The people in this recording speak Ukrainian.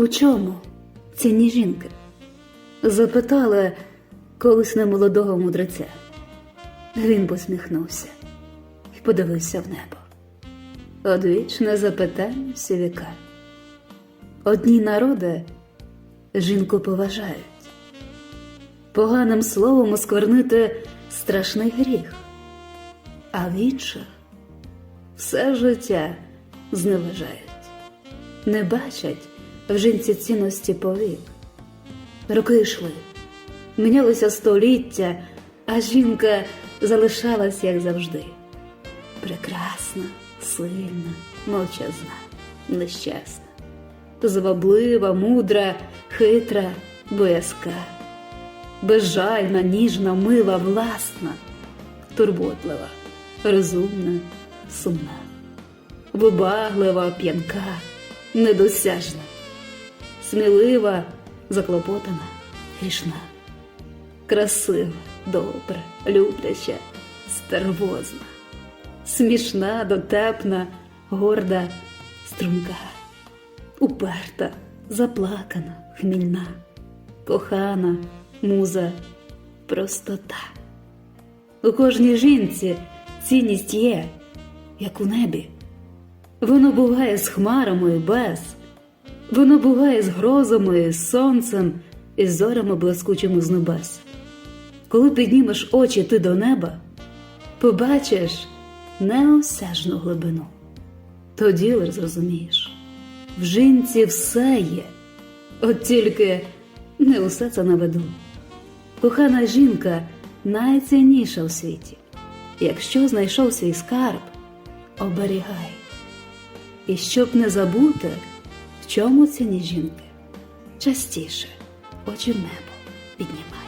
У чому цінні жінки? запитали колись немолодого мудреця. Він посміхнувся і подивився в небо. Одвічне запитання всі віка. Одні народи жінку поважають. Поганим словом осквернити страшний гріх, а в інших все життя зневажають, не бачать в жінці цінності повік. Роки йшли, мінялося століття, а жінка залишалась, як завжди. Прекрасна, сильна, мовчазна, нещасна, зваблива, мудра, хитра, боязка, безжальна, ніжна, мила, власна, турботлива, розумна, сумна, вибаглива, п'янка, недосяжна, смілива, заклопотана, грішна, красива, добра, любляча, стервозна, смішна, дотепна, горда, струнка, уперта, заплакана, хмільна, кохана, муза, простота. У кожній жінці цінність є, як у небі. Воно буває з хмарами і без, воно буває з грозами, з сонцем, і з зорями блискучими з небес. Коли піднімеш очі ти до неба, побачиш неосяжну глибину. Тоді зрозумієш, в жінці все є, от тільки не усе це на виду. Кохана жінка найцінніша у світі. Якщо знайшов свій скарб, оберігай. І щоб не забути, чому ціні жінки, частіше очі в небо піднімай.